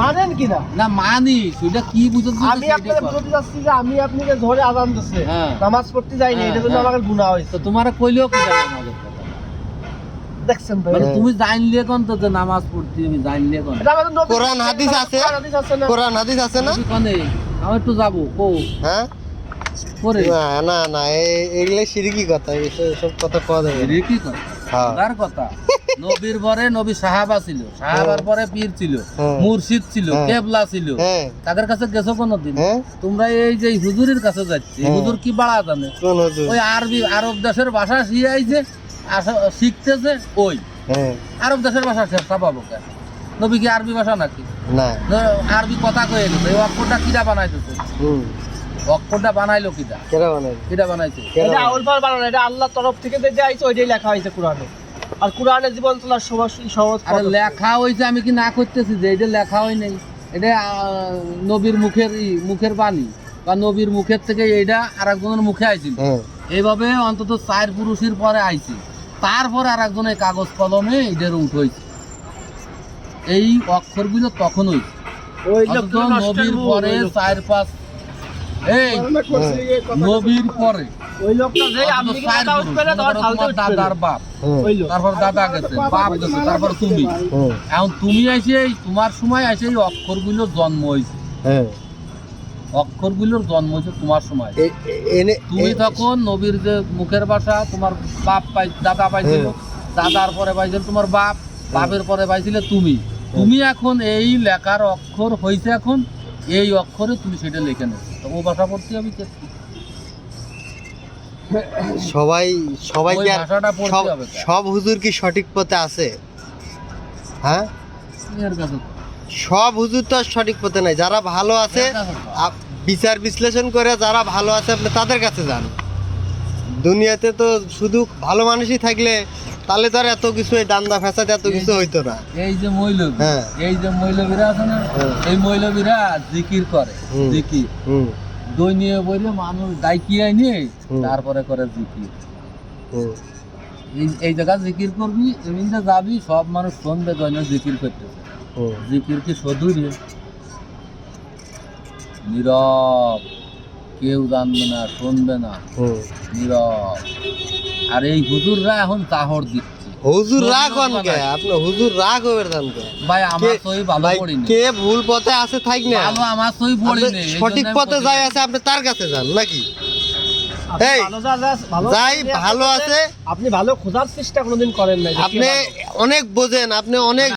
মানেন কি না মানি সেটা কি বুঝতে আমি আপনাকে বুঝতে চাচ্ছি যে আমি আপনাকে ধরে আজান দিচ্ছে। হ্যাঁ। নামাজ পড়তে যাইনি হ্যাঁ, এটা জন্য হ্যাঁ। আমাকে গুনাহ হয়েছে। তো তোমার কইলেও কি জানো আমাদের দেখছেন ভাই? মানে তুমি জানলে কোন তো যে নামাজ পড়তে আমি জানলে কোন? কোরআন হাদিস আছে? কোরআন হাদিস আছে না? কোরআন হাদিস আছে না? তুমি কোনে? আমি একটু যাব কো। হ্যাঁ? করে না না না এগুলো সিরিকি কথা এসব সব কথা কওয়া যাবে না। রে কি করে হ্যাঁ। কথা? নবীর পরে নবী সাহাবা ছিল। সাহাবার পরে পীর ছিল হ্যাঁ। মুর্শিদ ছিল হ্যাঁ। কেবলা ছিল। হ্যাঁ। তাদের কাছে গেছো কোনদিন? তোমরা এই যে হুজুরের কাছে যাচ্ছে। হুজুর কি বাড়া জানে? ওই আরবি আরব দেশের ভাষা শিখাইছে আসা- শিখতেছে ওই। আরব দেশের ভাষা পাবো নবী কি আরবি ভাষা নাকি? না। আরবি কথা কয়ে গেছে এই অক্ষরটা কিটা বানাইতেছে? হুম। অক্ষরটা বানাইলো কিটা কেরা বানাই কিটা বানাইছে? কেরা এটা বানাই? আউল বানানো এটা আল্লাহর তরফ থেকে যে আইছে ওইটাই লেখা হয়েছে কোরআনে। আর কোরআনে জীবন চলার সহজ সহজ আরে লেখা হয়েছে আমি কি না করতেছি যে এটা লেখা হয় নাই? এটা নবীর মুখের মুখের বাণী। বা নবীর মুখের থেকে এইটা আর একজনের মুখে আইছিল। হ্যাঁ। এইভাবে অন্তত চার পুরুষের পরে আইছে। তারপরে আর একজনের কাগজ কলমে এদের উঠ হয়েছে। এই অক্ষরগুলো তখন হয়েছে। নবীর পরে চার পাঁচ এই হ্যাঁ। নবীর পরে। ওই লোকটা যে আপনি কি কথা উঠবে না তোমার করো ফালতু দাদার বাপ। হ্যাঁ ওই লোক। তারপর দাদা গেছে বাপ গেছে তারপর তুমি। হ্যাঁ এখন তুমি এসে এই তোমার সময় এসে এই অক্ষরগুলোর জন্ম হয়েছে হ্যাঁ অক্ষরগুলোর জন্ম হয়েছে তোমার সময়। তুমি তখন নবীর যে মুখের ভাষা তোমার বাপ পাই দাদা পাইছিল হ্যাঁ। দাদার পরে পাইছিল তোমার বাপ বাপের পরে পাইছিলে তুমি। তুমি এখন এই লেখার অক্ষর হয়েছে এখন এই অক্ষরে তুমি সেটা লিখে নেবে তো ও ভাষা পড়তে হবে কে? সবাই সবাই কি আর সব হুজুর কি সঠিক পথে আছে? হ্যাঁ। সব হুজুর তো আর সঠিক পথে নাই। যারা ভালো আছে বিচার বিশ্লেষণ করে যারা ভালো আছে আপনি তাদের কাছে যান। দুনিয়াতে তো শুধু ভালো মানুষই থাকলে তাহলে তো আর এত কিছু এই দান্দা ফ্যাসাদ এত কিছু হইতো না। এই যে মৈলবী হ্যাঁ। এই যে মৈলবীরা আছে না হ্যাঁ। এই মৈলবীরা জিকির করে। জিকির। দই নিয়ে বইলে মানুষ ডাইকিয়ে নিয়ে তারপরে করে জিকির। এই এই জায়গা জিকির করবি এমনিতে যাবি সব মানুষ শুনবে দৈন্য জিকির করতেছে জিকির কি সধুরে নীরব। কেউ জানবে না শুনবে না। নীরব। আর এই হুজুররা এখন তাহর দিচ্ছে। হুজুর রাগ হন কে? আপনি হুজুর রাগ হবেন জান কে? ভাই আমার সই ভালো পড়ি নেই কে ভুল পথে আছে থাক না। ভালো আমার সই পড়ি এই সঠিক পথে যাই আছে আপনি তার কাছে যান নাকি? এই, ভালো যা- যা- ভালো যাই ভালো আছে, আপনি ভালো খোঁজার চেষ্টা কোনোদিন করেন কে আপনি অনেক বোঝেন আপনি অনেক